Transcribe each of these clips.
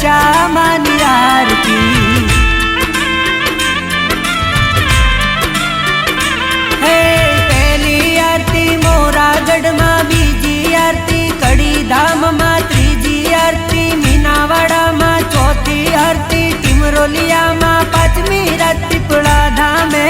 શ્યામાની આરતી હે પહેલી આરતી મોરાગઢમાં બીજી આરતી કડીધામમાં ત્રીજી આરતી મીનાવાડામાં ચોથી આરતી ટીમરોલિયામાં પાંચમી રાત પીપળા ધામે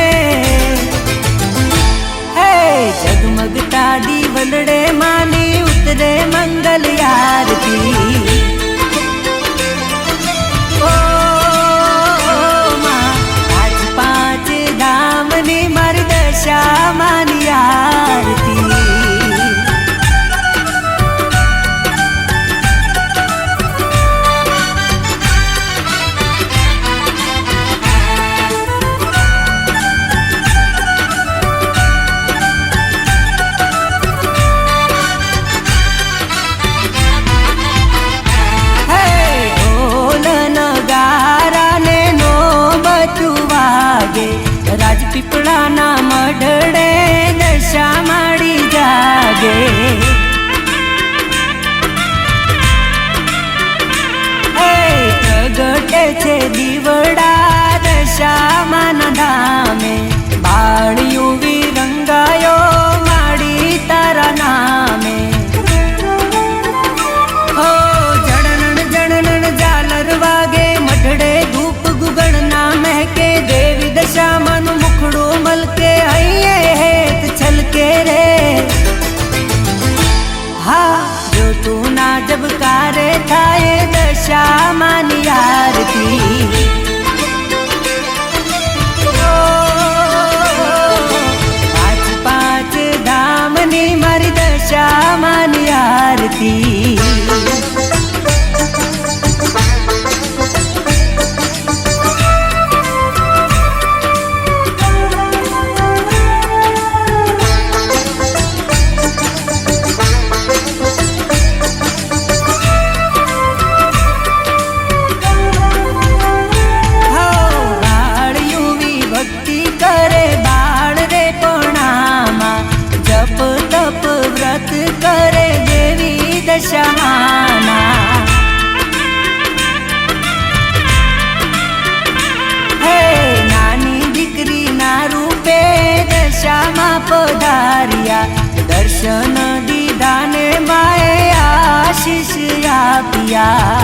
દર્શન દીદાને માએ આશીષ આપ્યા.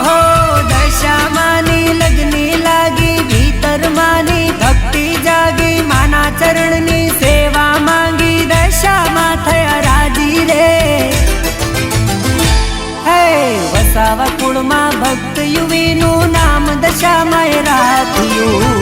હો દશામાની લગ્ની લાગી ભીતરમાની ભક્તિ જાગી માના ચરણની સેવા માંગી, દશામાં થયા રાજી રે. હે વસાવા કુળમાં ભક્ત યુવીનું નામ દશામાં રાખ્યું.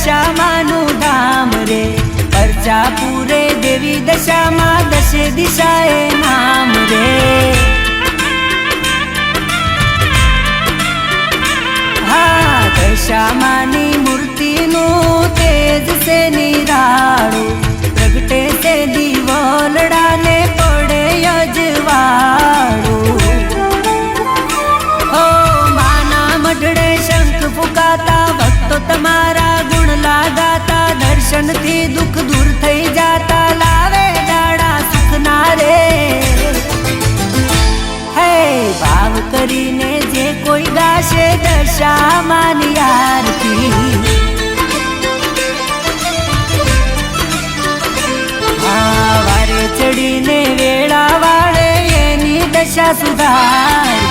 દશામાનું ધામ રે. અર્ચા પૂરે દેવી દશામાં દશે દિશાએ નામ રે. હા, દશામાની મૂર્તિનું તેજ છે નિરાળું પ્રગટે તે દીવોલડ શ્યામાની આરતી. વારે ચડીને વેળા વાળે એની દશા સુધાર.